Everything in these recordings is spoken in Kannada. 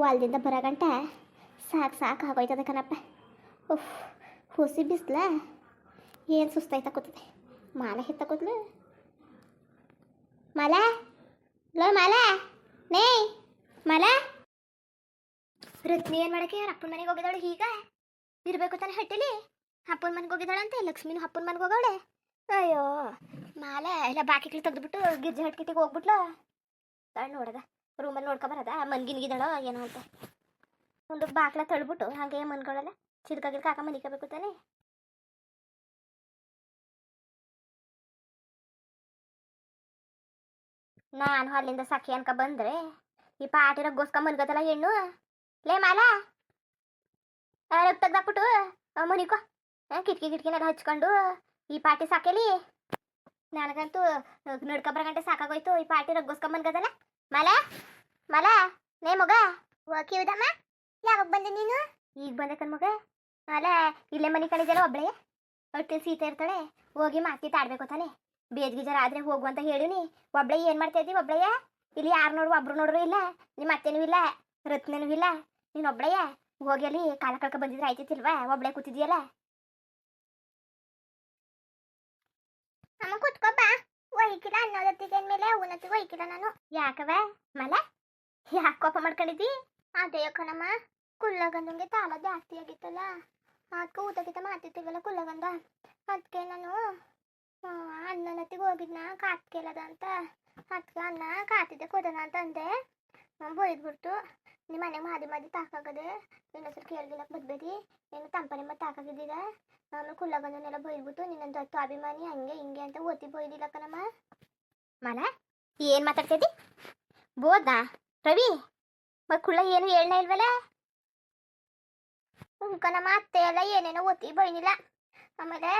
ಹೊಲ್ದಿಂದ ಬರಗಂಟ ಸಾಕು ಸಾಕು ಆಗೋಯ್ತದೆ ಕಣಪ್ಪ. ಉಫ್, ಹುಸಿ ಬಿಸ್ಲ. ಏನು ಸುಸ್ತಾಯ್ತ ಕೂತದೆ ಮಾಲೆ ಹಿತ್ತ ಕೂತ್ಲು ಮಾಲ? ಲೋ, ಮಾಲ? ನೇ ಮಾಲ? ರತ್ನಿ ಏನು ಮಾಡಕ್ಕೆ? ಅವ್ರ ಅಪ್ಪನ ಮನೆಗೆ ಹೋಗಿದ್ದಾಳೆ ಈಗ. ಇರಬೇಕು ತಾನೆ ಹಟ್ಟಿಲಿ. ಅಪ್ಪನ ಮನೆಗೆ ಹೋಗಿದ್ದಾಳಂತೆ, ಲಕ್ಷ್ಮಿನೂ ಅಪ್ಪನ ಮನೆಗೆ ಹೋಗವಳೆ. ಅಯ್ಯೋ, ಮಾಲೆ, ಇಲ್ಲ ಬಾಕಿಗಳು ತೆಗೆದ್ಬಿಟ್ಟು ಗಿರ್ಜೆ ಹಟ್ಕಿಟ್ಟಿಗೆ ಹೋಗ್ಬಿಟ್ಲ. ನೋಡದ. ರೂಮಲ್ಲಿ ನೋಡ್ಕೊ ಬರದ? ಮನ್ಗಿನ್ಗಿದಾಳೋ ಏನೋ ಅಂತ. ಒಂದು ಬಾಕ್ಲ ತಳ್ಬಿಟ್ಟು ಹಾಗೆ ಮನ್ಕೊಳ್ಳಲ್ಲ ಚಿಲ್ಕ ಕಾಕ ಮನಿಕಬೇಕು ತಾನೆ? ನಾನು ಅಲ್ಲಿಂದ ಸಖಿ ಅನ್ಕ ಬಂದ್ರೆ ಈ ಪಾಟಿರ ಗೋಸ್ಕ ಮನ್ಗದಲ್ಲ ಹೆಣ್ಣು? ಲೇ ಮಾಲ! ರಕ್ತ ತೆಗ್ದಾಕ್ಬಿಟ್ಟು ಮನಿಕೋ. ಕಿಟಕಿ ಕಿಟಕಿನೆಲ್ಲ ಹಚ್ಕೊಂಡು ಈ ಪಾಟಿ ಸಾಕೇಲಿ. ನನಗಂತೂ ನಡ್ಕೊಬ್ರ ಗಂಟೆ ಸಾಕಾಗೋಯ್ತು. ಈ ಪಾಟಿ ರಗ್ಗೋಸ್ಕೊಂಬನ್ಗದಲ್ಲ ಮಲ ಮಲ ನೇ ಮಗ ಓಕೆ ಕಿವುದಮ್ಮ ಯಾವಾಗ ಬಂದೆ ನೀನು? ಈಗ ಬಂದೆ ಕಣ್ ಮಗ. ಅಲ್ಲ ಇಲ್ಲೇ ಮನೆ ಕಳಿದಲ್ಲ ಒಬ್ಳೆ. ಒಟ್ಟು ಸೀತೆ ಇರ್ತಾಳೆ. ಹೋಗಿ ಮಾತಿ ಆಡ್ಬೇಕು ತಾನೆ. ಬೇದ್ಗಿಜರ ಆದ್ರೆ ಹೋಗು ಅಂತ ಹೇಳಿನಿ. ಒಬ್ಳೆ ಏನ್ ಮಾಡ್ತಾ ಇದ್ದೀವಿ ಒಬ್ಳೆಯ? ಇಲ್ಲಿ ಯಾರು ನೋಡು ಒಬ್ರು ನೋಡ್ರು ಇಲ್ಲ. ನಿಮ್ಮ ಅತ್ತೆನೂ ಇಲ್ಲ, ರತ್ನನೂ ಇಲ್ಲ. ನೀನು ಒಬ್ಳೆಯ? ಹೋಗಿ ಅಲ್ಲಿ ಕಾಲ ಕಳ್ಕ ಬಂದಿದ್ರೆ ಆಯ್ತಿಲ್ವಾ ಒಬ್ಳೆ ಕೂತಿದ್ಯಲ್ಲ ಅಮ್ಮ ಕುತ್ಕೊಬ್ಬ ಒಯ್ಕಿಲ್ಲ ಅನ್ನೋದತ್ತಿಗೆ ಮೇಲೆ ಉನ್ನತಿಗೆ ಒಯ್ಕಿಲ್ಲ ನಾನು. ಯಾಕವೆ ಮಲೆ? ಯಾಕೆ ಕೋಪ ಮಾಡ್ಕೊಂಡಿದ್ದಿ? ಅದೇ ಕಣಮ್ಮ ಕುಳ್ಳಗಂದಂಗೆ ತಾಳ ಜಾಸ್ತಿ ಆಗಿತ್ತಲ್ಲ. ಅದಕ್ಕೆ ಊಟಕ್ಕಿಂತ ಮಾತಿರ್ತೀವಲ್ಲ ಕುಲ್ಲಗಂದ ಅದಕ್ಕೆ ನಾನು ಅನ್ನನತ್ತಿಗೆ ಹೋಗಿದ್ನ ಕಾತ್ ಕೇಳದ ಅಂತ. ಅದಕ್ಕೆ ಅನ್ನ ಕಾತಿದ್ದೆ ಕೊಡೋಣ ಅಂತ ಅಂದೆ. ಬೈದ್ಬಿಡ್ತು. ನಿಮ್ಮ ಮನೆ ಮಾದಿ ಮಾದಿ ತಾಕಾಗದೆ ಇನ್ನೊಂದ್ಸಲ ಕೇಳ್ಗಿಲ್ಲಕ್ಕೆ ಬದ್ಬೇಡಿ ಏನು ತಂಪನೆ ಮತ್ತೆ ತಾಕಾಗಿದ್ದೀರ ಆಮೇಲೆ ಬಂದನೆಲ್ಲ ಬೈದ್ಬಿಟ್ಟು ನಿನ್ನೊಂದು ಹತ್ತು ಅಭಿಮಾನಿ ಹಂಗೆ ಹಿಂಗೆ ಅಂತ ಓದಿ ಬೈದಿಲ್ಲಕ್ಕ ಕಣಮ್ಮ. ಮಲ ಏನು ಮಾತಾಡ್ತಿದ್ದಿ ಬೋದಾ ರವಿ, ಮತ್ ಕುಳ್ಳ ಏನು ಹೇಳ ಇಲ್ವಲ್ಲ ಕಣಮ್ಮ, ಅತ್ತೆ ಎಲ್ಲ ಏನೇನೋ ಓದಿ ಬೈನಿಲ್ಲ ಆಮೇಲೆ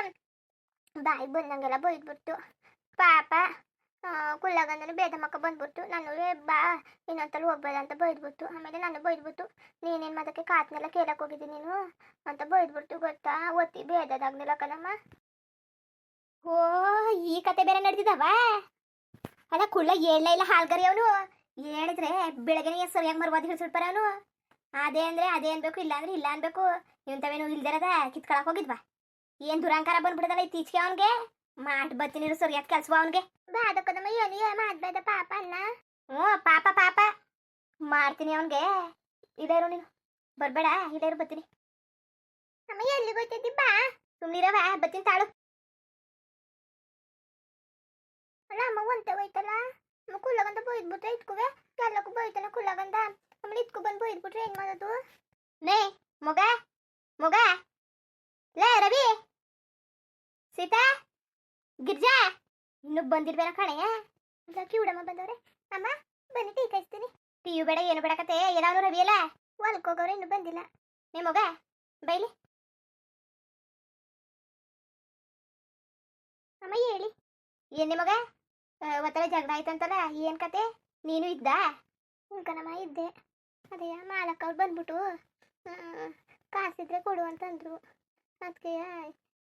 ಬಾಯಿ ಬಂದಂಗೆಲ್ಲ ಬೈದ್ಬಿಟ್ಟು ಪಾಪ ಕುಳ್ಳಗಂದನು ಬೇದ ಮಕ್ಕ ಬಂದ್ಬಿಡ್ತು. ನಾನು ಏ, ಬಾ, ಇನ್ನೊಂದ್ಸಲ ಹೋಗ್ಬೇಡ ಅಂತ ಬೈದ್ಬಿಟ್ಟು ಆಮೇಲೆ ನಾನು ಬೈದ್ಬಿಟ್ಟು, ನೀನೇನು ಮಾಡಕ್ಕೆ ಕಾತ್ನೆಲ್ಲ ಕೇಳಕ್ಕೆ ಹೋಗಿದ್ದಿ ನೀನು ಅಂತ ಬೈದ್ಬಿಟ್ಟು ಗೊತ್ತಾ? ಒತ್ತಿ ಬೇದದಾಗ್ನಿಲ್ಲ ಕಣಮ್ಮ. ಓ, ಈ ಕತೆ ಬೇರೆ ನಡೆದಿದವ? ಅಲ್ಲ, ಕುಳ್ಳ ಹೇಳ ಇಲ್ಲ ಹಾಲ್ಗರಿ ಅವನು. ಹೇಳಿದ್ರೆ ಬೆಳಗ್ಗೆ ಸರಿಯಾಗಿ ಮರ್ವಾದಿ ಹಿಡಿಸಿಡ್ಪಾರ ಅವನು. ಅದೇ ಅಂದ್ರೆ ಅದೇ ಅನ್ಬೇಕು, ಇಲ್ಲ ಅಂದ್ರೆ ಇಲ್ಲ ಅನ್ಬೇಕು. ಇಂಥವೇನು ಇಲ್ದಿರದ ಕಿತ್ಕೊಳಕ್ ಹೋಗಿದ್ವಾ? ಏನ್ ದುರಂಕಾರ ಬಂದ್ಬಿಡದಲ್ಲ ಇತ್ತೀಚೆಗೆ ಅವನ್ಗೆ? ಮಾಟ್ ಬತ್ತಿನಿರು ಸರಿಯಾದ ಕೆಲ್ಸವ ಅವನ್ಗೆ? ಬಾದಕದಮ್ಮ ಏನು ಮಾಡ್ಬೇಡ ಪಾಪ ಅನ್ನ ಹ್ಞೂ ಪಾಪ. ಪಾಪ ಮಾಡ್ತೀನಿ ಅವನಿಗೆ ಇದೇರು ನೀನು. ಬರಬೇಡ ಇದೇರು ಬರ್ತೀನಿ. ಅಮ್ಮ ಎಲ್ಲಿಗೆ ಹೋಗ್ತಿದ್ದಿ ಬಾ. ಸುಮ್ಮನಿರವ ಬರ್ತೀನಿ ತಾಳು. ಅಲ್ಲ, ಅಮ್ಮ ಒಂತೆ ಹೋಯ್ತಲ್ಲ? ಅಮ್ಮ, ಕುಳ್ಳಗಂದ ಬೈದ್ಬಿಟ್ರೆ ಇಟ್ಕೋವೆ. ಎಲ್ಲಕ್ಕೂ ಬೈತಾನ ಕುಲ್ಲಗಂದ ಅಮ್ಮ ಇಟ್ಕೊ ಬಂದು ಬೈದ್ಬಿಟ್ರೆ ಏನ್ ಮಾಡೋದು? ನೇ, ಮಗ, ಮೊಗ ಲೇ ರವಿ ಸೀತಾ ಗಿರ್ಜಾ ಇನ್ನು ಬಂದಿರ್ಬೇಡ ಕಣೆಯ ಕಿವುಡಮ್ಮ ಬಂದವ್ರೆ. ಅಮ್ಮ, ಬನ್ನಿ ಟೀ ಕಾಯಿಸ್ತೀನಿ ಟೀಯು ಬೇಡ, ಏನು ಬೇಡ ಕತೆ. ಏನಾದ್ರು ರವಿ ಅಲ್ಲ? ಹೊಲ್ಕೋಗವ್ರೆ ಇನ್ನು ಬಂದಿಲ್ಲ. ನಿಮ್ಮ ಮಗ? ಬೈಲಿ. ಅಮ್ಮ, ಹೇಳಿ. ಏನ್ ಮಗ? ಒತ್ತಡ ಜಗಳ ಆಯ್ತಂತಲ್ಲ ಏನ್ ಕತೆ? ನೀನು ಇದ್ದ? ಹುಂಕನಮ್ಮ ಇದ್ದೆ. ಅದೇ ಮಾಲಕ್ಕ ಅವ್ರು ಬಂದ್ಬಿಟ್ಟು ಕಾಸಿದ್ರೆ ಕೊಡು ಅಂತಂದ್ರು. ಅದಕ್ಕೆ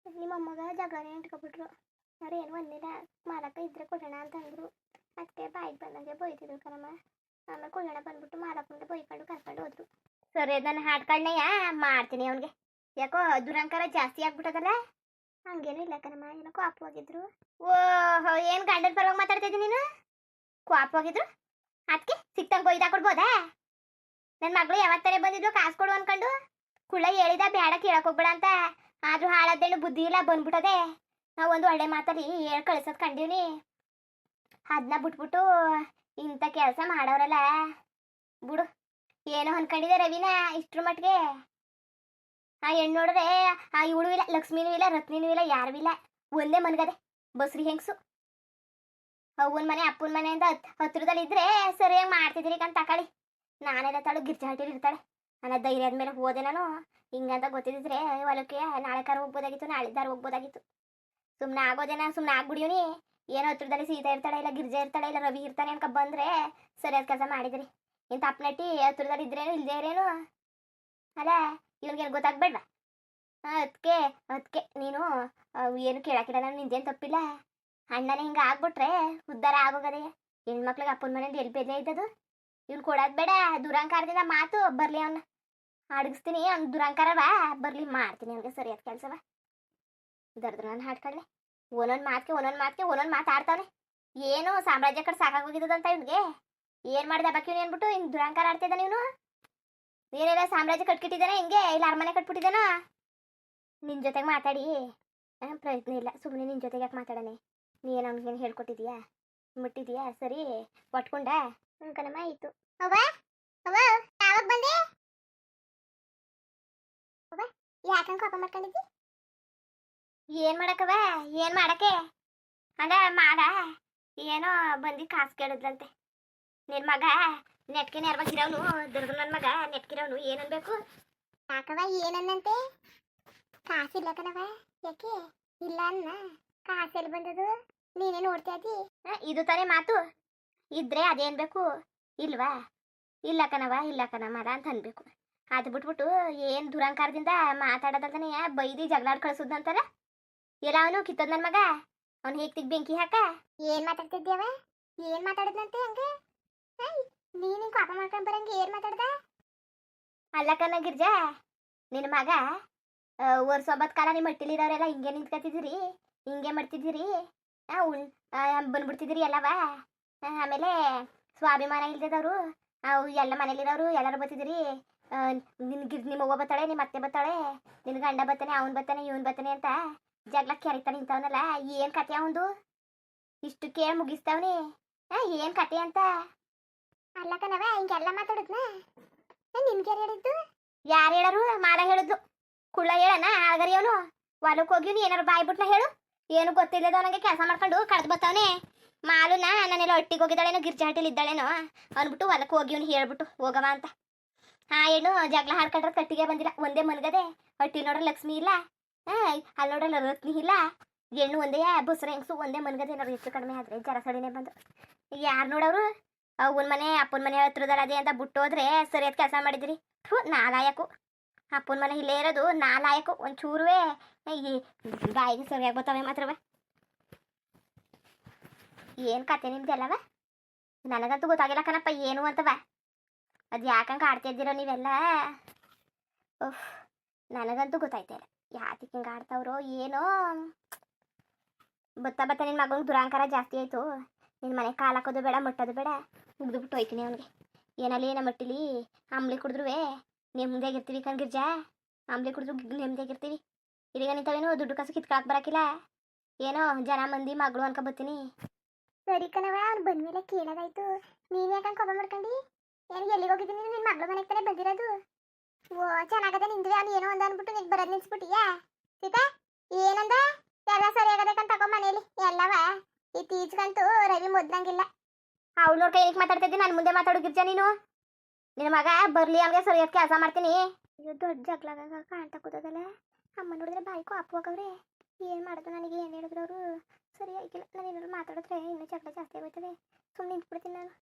ನಿಮ್ಮ ಅಮ್ಮಗ ಜಗಳನೇ ಇಟ್ಕೊಬಿಟ್ರು ಅವ್ರು ಏನು ಒಂದಿಲ್ಲ ಮಾಲಕ್ಕ ಇದ್ರೆ ಕೊಡೋಣ ಅಂತಂದ್ರು. ಅದಕ್ಕೆ ಬಾಯಿಗೆ ಬಂದಂಗೆ ಬೈತಿದ್ರು ಕಣಮ್ಮ. ಆಮೇಲೆ ಕೊಡೋಣ ಬಂದ್ಬಿಟ್ಟು ಮಾಲಕ್ಕಂಗೆ ಬೈಕೊಂಡು ಕರ್ಕೊಂಡು ಹೋದ್ರು. ಸರಿ ನನ್ನ ಹಾಡ್ಕೊಂಡೆಯ ಮಾಡ್ತೀನಿ ಅವನಿಗೆ. ಯಾಕೋ ದುರಂಕಾರ ಜಾಸ್ತಿ ಆಗ್ಬಿಟ್ಟದಲ್ಲ? ಹಂಗೇನು ಇಲ್ಲ ಕಣಮ್ಮ ಏನೋ ಕ್ವಾಪ್ ಹೋಗಿದ್ರು. ಓಹೋ ಏನು ಗಂಡನ ಪರವಾಗಿ ಮಾತಾಡ್ತಿದ್ದೀನಿ ನೀನು? ಕ್ವಾಪ್ ಹೋಗಿದ್ರು? ಅದಕ್ಕೆ ಸಿಕ್ತಂಗೆ ಬೈದಾ ಕೊಡ್ಬೋದಾ ನನ್ನ ಮಗಳು ಯಾವತ್ತಾರೆ ಬಂದಿದ್ರು ಕಾಸು ಕೊಡು ಅನ್ಕೊಂಡು. ಕುಳ್ಳ ಹೇಳಿದ ಬೇಡ ಕೇಳಕ್ ಹೋಗ್ಬೇಡ ಅಂತ. ಆದ್ರೂ ಹಾಳಾದೇನು ಬುದ್ಧಿ ಇಲ್ಲ ಬಂದ್ಬಿಟ್ಟದೆ. ನಾವು ಒಂದು ಒಳ್ಳೆ ಮಾತಲ್ಲಿ ಹೇಳ್ ಕಳ್ಸೋದ್ ನೀ ಅದನ್ನ ಬಿಟ್ಬಿಟ್ಟು ಇಂಥ ಕೆಲಸ ಮಾಡೋರಲ್ಲ, ಬಿಡು, ಏನೋ ಅನ್ಕೊಂಡಿದೆ ರವಿನ ಇಷ್ಟ್ರ ಮಟ್ಟಿಗೆ. ಆ ಹೆಣ್ಣು ನೋಡ್ರೆ, ಆ ಇವಳು ಇಲ್ಲ, ಲಕ್ಷ್ಮಿನೂ ಇಲ್ಲ, ರತ್ನಿನೂ ಇಲ್ಲ, ಯಾರೂ ಇಲ್ಲ, ಒಂದೇ ಮನ್ಗದೆ, ಬಸ್ರಿ ಹೆಂಗ್ಸು. ಅವ್ವನ ಮನೆ, ಅಪ್ಪನ ಮನೆಯಿಂದ ಹತ್ ಹತ್ರದಲ್ಲಿ ಇದ್ರೆ ಸರಿಯಾಗಿ ಮಾಡ್ತಿದ್ದೀರಿ ಅಂತ ತಕೊಳ್ಳಿ ನಾನೇ ತಾಳು ಗಿರ್ಜಾಟಿಲಿ ಇರ್ತಾಳೆ. ನನ್ನ ಧೈರ್ಯ ಆದ್ಮೇಲೆ ಹೋದೆ ನಾನು. ಹಿಂಗಂತ ಗೊತ್ತಿದ್ರೆ ಹೊಲಕ್ಕೆ ನಾಳೆ ಕಾರ್ ಹೋಗ್ಬೋದಾಗಿತ್ತು ನಾಳಿದ್ದಾರು ಹೋಗ್ಬೋದಾಗಿತ್ತು. ಸುಮ್ಮನೆ ಆಗೋದೇನ ಸುಮ್ಮನೆ ಆಗ್ಬಿಡಿಯೋನಿ ಏನೋ ಹತ್ರದಲ್ಲಿ ಸೀತಾ ಇರ್ತಾಳೆ ಇಲ್ಲ ಗಿರ್ಜೆ ಇರ್ತಾಳೆ ಇಲ್ಲ ರವಿ ಇರ್ತಾನೆ ಅನ್ಕ ಬಂದ್ರೆ ಸರಿಯಾದ ಕೆಲಸ ಮಾಡಿದ್ರಿ. ಇಂಥ ಅಪ್ನಟ್ಟಿ ಹತ್ರದಲ್ಲಿ ಇದ್ರೇನು ಇಲ್ಲದೆ ಇರೇನು? ಅಲ್ಲ ಇವನಿಗೇನು ಗೊತ್ತಾಗ್ಬೇಡ್ವಾ? ಅದಕ್ಕೆ ಅದಕ್ಕೆ ನೀನು ಏನು ಕೇಳಕ್ಕಿಲ್ಲ ನಾನು, ನಿಂದೇನು ತಪ್ಪಿಲ್ಲ? ಅಣ್ಣನೇ ಹಿಂಗೆ ಆಗ್ಬಿಟ್ರೆ ಉದ್ಧಾರ ಆಗೋಗದೆ. ಹೆಣ್ಮಕ್ಳಿಗೆ ಅಪ್ಪನ ಮನೇಲಿ ಎಲ್ಲಿ ಬೆಲೆ ಇದ್ದದು? ಇವ್ನು ಕೊಡೋದು ಬೇಡ, ದುರಂಕಾರದಿಂದ ಮಾತು, ಬರ್ಲಿ ಅವನ್ನ ಅಡಗಿಸ್ತೀನಿ, ಅವ್ನು ದುರಂಕಾರವ? ಬರ್ಲಿ, ಮಾಡ್ತೀನಿ ಅವನಿಗೆ ಸರಿಯಾದ ಕೆಲಸವ. ದರ್ದ್ರ ನಾನು ಹಾಡ್ಕೊಳ್ಳಿ ಒಂದೊಂದು ಮಾತಿಗೆ ಒಂದೊಂದು ಮಾತಿಗೆ ಒಂದೊಂದು ಮಾತಾಡ್ತಾನೆ ಏನು ಸಾಮ್ರಾಜ್ಯ ಕಡೆ ಸಾಕಾಗೋಗಿದ್ದದಂತ ಇವ್ನಿಗೆ. ಏನು ಮಾಡಿದೆ ಬಾಕಿ ಇವ್ನು ಏನ್ಬಿಟ್ಟು ಹಿಂಗೆ ದುರಂಕಾರ ಆಡ್ತಿದ್ದಾನೆ ಇವನು ಏನೆಲ್ಲ ಸಾಮ್ರಾಜ್ಯ ಕಟ್ಕಿಟ್ಟಿದ್ದಾನೆ ಹಿಂಗೆ? ಇಲ್ಲ ಅರಮನೆ ಕಟ್ಬಿಟ್ಟಿದ್ದಾನ? ನಿನ್ನ ಜೊತೆಗೆ ಮಾತಾಡಿ. ಪ್ರಯತ್ನ ಇಲ್ಲ. ಸುಮ್ಮನೆ ನಿನ್ನ ಜೊತೆಗೆ ಯಾಕೆ ಮಾತಾಡನೆ? ನೀ ಏನು ಅವ್ನಿಗೇನು ಹೇಳ್ಕೊಟ್ಟಿದ್ಯಾ ಮುಟ್ಟಿದ್ಯಾ ಸರಿ, ಒಟ್ಕೊಂಡ? ಕಣಮ್ಮ, ಆಯಿತು. ಅವ್ವ? ಯಾವಾಗ ಬಂದೆ? ಯಾಕಂಗೆ ಕೋಪ ಏನು ಮಾಡಕವ? ಏನ್ ಮಾಡಕ್ಕೆ? ಹಂಗ ಮಾಡ ಏನೋ ಬಂದಿ ಕಾಸು ಕೇಳಿದ್ರಂತೆ ನಿನ್ ಮಗ ನೆಟ್ಕೆ ನೆರವಾಗಿರೋನು ದುರ್ಗ ನನ್ನ ಮಗ ನೆಟ್ಕಿರೋನು ಏನನ್ಬೇಕು ಯಾಕವ ಏನನ್ನಂತೆ ಕಾಸಿಲ್ಲ ಕಣವ ಯಾಕೆ? ಇಲ್ಲ ಅನ್ನ. ಕಾಸೆಲ್ಲಿ ಬಂದದು? ನೀನೇ ನೋಡ್ತಾ ಇದ್ದಿ? ಇದು ತಾನೇ ಮಾತು. ಇದ್ರೆ ಅದೇನ್ ಬೇಕು ಇಲ್ವಾ? ಇಲ್ಲ ಕಣವ ಇಲ್ಲ ಕಣ ಮರ ಅಂತ ಅನ್ಬೇಕು. ಅದು ಬಿಟ್ಬಿಟ್ಟು ಏನು ದುರಂಕಾರದಿಂದ ಮಾತಾಡೋದಂತಾನೆ ಬೈದಿ ಜಗಳಾಡ್ ಕಳ್ಸುದಂತಾರ ಎಲ್ಲ ಅವನು ಕಿತ್ತದ್ ನನ್ನ ಮಗ. ಅವ್ನು ಹೇಗ್ ತಿಗ್ ಬೆಂಕಿ ಹಾಕ? ಏನ್ ಮಾತಾಡ್ತಿದ್ಯವ ಏನ್ ಮಾತಾಡದಂತೆ ಹಂಗೆ? ನೀನು ಪಾಪ ಮಾಡ್ಕೊಂಡ್ ಬರಂಗ ಏನ್ ಮಾತಾಡ್ದ? ಅಲ್ಲ ಗಿರ್ಜಾ ನಿನ್ನ ಮಗ ವರ್ಷೊಬ್ಬತ್ ಕಾಲ ನಿಮ್ಮ ಮಟ್ಟಿಲಿರೋರೆಲ್ಲ ಹಿಂಗೆ ನಿಂತ್ಕೊತಿದ್ದೀರಿ ಹಿಂಗೆ ಮಾಡ್ತಿದ್ದೀರಿ ಉಳ್ ಆ, ಬಂದ್ಬಿಡ್ತಿದ್ದೀರಿ ಎಲ್ಲವ? ಆಮೇಲೆ ಸ್ವಾಭಿಮಾನ ಇಲ್ದಿದವರು ಅವು ಎಲ್ಲ ಮನೇಲಿರೋರು ಎಲ್ಲರೂ ಬರ್ತಿದ್ದೀರಿ ನಿನ್ ಗಿರ್ ನಿಮ್ಮ ಅವ್ವ ಬತ್ತಾಳೆ ನಿಮ್ಮ ಅತ್ತೆ ಬತ್ತಾಳೆ ನಿನ್ನ ಗಂಡ ಬತ್ತಾನೆ ಅವ್ನು ಬತ್ತಾನೆ ಇವನು ಬತ್ತಾನೆ ಅಂತ. ಜಗಳ ಕೆರಿತಾ ನಿಂತವನಲ್ಲ ಏನು ಕತೆ ಅವಂದು? ಇಷ್ಟು ಕೇಳಿ ಮುಗಿಸ್ತಾವನಿ ಏನು ಕತೆ ಅಂತ? ಅಲ್ಲ ಕಣವ ಹಿಂಗೆಲ್ಲ ಮಾತಾಡಿದ್ನ? ನಿನ್ಗೆ ಹೇಳಿದ್ದು? ಯಾರು ಹೇಳರು? ಮಾರ ಹೇಳಿದ್ಲು. ಕುಳ್ಳ ಹೇಳನ? ಆಗರಿ ಅವನು. ಹೊಲಕ್ಕೆ ಹೋಗಿ ಏನಾರು ಬಾಯಿ ಬಾಯ್ಬಿಟ್ನ ಹೇಳು. ಏನು ಗೊತ್ತಿಲ್ಲದ ನನಗೆ ಕೆಲಸ ಮಾಡ್ಕೊಂಡು ಕಳೆದು ಬರ್ತಾವನೆ ಮಾಲುನ ನಾನೆಲ್ಲ ಒಟ್ಟಿಗೆ ಹೋಗಿದ್ದಾಳೇನೋ ಗಿರ್ಜಾಟಲ್ಲಿ ಇದ್ದಾಳೇನೋ. ಅಂದ್ಬಿಟ್ಟು ಹೊಲಕ್ಕೆ ಹೋಗಿ ಅವ್ನು ಹೇಳ್ಬಿಟ್ಟು ಹೋಗವ ಅಂತ. ಹಾ ಏನು ಜಗಳ ಹಾಡ್ಕೊಂಡ್ರೆ ಕಟ್ಟಿಗೆ ಬಂದಿಲ್ಲ. ಒಂದೇ ಮನ್ಗದೆ. ಹೊಟ್ಟಿ ನೋಡ್ರೆ ಲಕ್ಷ್ಮಿ ಇಲ್ಲ. ಅಲ್ಲಿ ನೋಡಲ್ಲ ರತ್ನಿ ಇಲ್ಲ? ಹೆಣ್ಣು ಒಂದೇ, ಬುಸ್ರ ಹೆಂಗ್ಸು ಒಂದೇ, ಮನ್ಗದೆ ಏನಾರು ಹೆಚ್ಚು ಕಡಿಮೆ ಆದ್ರೆ ಜರಸಡಿನೇ ಈಗ ಯಾರು ನೋಡೋರು ಅವನ ಮನೆ, ಅಪ್ಪನ ಮನೆ ಹತ್ರದಲ್ಲ ಅದೇ ಅಂತ ಬಿಟ್ಟು ಹೋದ್ರೆ ಸರಿಯಾದ ಕೆಲಸ ಮಾಡಿದ್ರಿ. ಥೂ, ನಾಲಾಯಕು. ಅಪ್ಪನ ಮನೆ ಇಲ್ಲೇ ಇರೋದು, ನಾಲಾಯಕು, ಒಂಚೂರುವೆ. ಬಾಯಿಗೆ ಸರಿಯಾಗಿ ಬರ್ತವೆ ಮಾತ್ರವ. ಏನು ಕತೆ ನಿಮ್ದೆಲ್ಲವ ನನಗಂತೂ ಗೊತ್ತಾಗಿಲ್ಲ ಕಣಪ್ಪ, ಏನು ಅಂತವ. ಅದು ಯಾಕಂಗೆ ಆಡ್ತಿದ್ದೀರೋ ನೀವೆಲ್ಲ? ಓಹ್ ನನಗಂತೂ ಗೊತ್ತಾಯ್ತಾ ಯಾತಕ್ಕೆ ಹಿಂಗೆ ಏನೋ? ಬತ್ತ ಬತ್ತ ನಿನ್ನ ಮಗನ ದುರಾಂಕಾರ ಜಾಸ್ತಿ ಆಯಿತು. ನಿನ್ನ ಮನೆ ಕಾಲು ಹಾಕೋದು ಬೇಡ, ಮುಟ್ಟೋದು ಬೇಡ. ಮುಗ್ದುಬಿಟ್ಟು ಹೋಯ್ತೀನಿ ಅವನಿಗೆ. ಏನಲ್ಲಿ ಏನ ಮಟ್ಟಿಲಿ? ಅಂಬ್ಲಿ ಕುಡಿದ್ರುವೆ. ನೆಮ್ಮದಿಯಾಗಿರ್ತೀವಿ ಕಣ್ಗಿರ್ಜಾ ಅಂಬ್ಲಿ ಕುಡಿದ್ರು ನೆಮ್ಮದಿಯಾಗಿರ್ತೀವಿ ಇಲ್ಲಿಗ ನಿಂತವೇನು ದುಡ್ಡು ಕಾಸು ಕಿತ್ಕೊಳಕ್ ಬರಕಿಲ್ಲ? ಏನೋ ಜನ ಮಂದಿ ಮಗಳು ಅನ್ಕೊ ಬರ್ತೀನಿ ಸರಿ ಕಣವ ಅವ್ನು ಬಂದ್ಮೇಲೆ ಕೇಳೋದಾಯ್ತು. ನೀನು ಯಾಕಂಗೆ ಕೋಪ ಮಾಡ್ಕೊಂಡು? ಏನು ಎಲ್ಲಿಗೆ ಹೋಗಿದ್ದೀನಿ? ನಿನ್ನ ಮಗಳು ಮನೆಗೆ ತಾನೇ ಬಂದಿರೋದು. ಓ, ಚೆನ್ನಾಗದೆ ನಿಂದ್ವಿ, ಅವ್ನು ಏನೋ ಒಂದು ಅಂದ್ಬಿಟ್ಟು ನಿಂಗೆ ಬರೋದು ನಿಲ್ಸ್ಬಿಟ್ಟಿಯಾ? ಸೀತಾ ಏನಂದ? ಎಲ್ಲ ಸರಿ ಆಗಬೇಕಂತ ತಗೋ ಮನೇಲಿ, ಎಲ್ಲವ? ಇತ್ತೀಚೆಗಂತೂ ರವಿ ಮೊದ್ಲಂಗಿಲ್ಲ. ಅವಳು ನೋಡ್ ಮಾತಾಡ್ತಿದ್ದೆ, ನಾನು ಮುಂದೆ ಮಾತಾಡೋ ನೀನು? ನಿನ್ನ ಮಗ ಬರಲಿ, ಅವ್ನಿಗೆ ಸರಿಯಾದ ಕೆಲಸ ಮಾಡ್ತೀನಿ. ಇದು ದೊಡ್ಡ ಜಗ್ಲಾಗ ಕಾಣ್ತಾ ಕೂತದಲ್ಲ? ಅಮ್ಮ ನೋಡಿದ್ರೆ ಬಾಯ್ಕೋ ಅಪ್ಪು ಏನು ಮಾಡೋದು ನನಗೆ, ಏನು ಹೇಳಿದ್ರು ಅವರು? ಸರಿ ಆಗಿಲ್ಲ ನಾನು ಏನಾದ್ರು ಮಾತಾಡಿದ್ರೆ ಇನ್ನೂ ಜಗಳ ಜಾಸ್ತಿ ಆಗೋಯ್ತದೆ. ಸುಮ್ಮನೆ ನಿಂತ್ಬಿಡ್ತೀನಿ ನಾನು.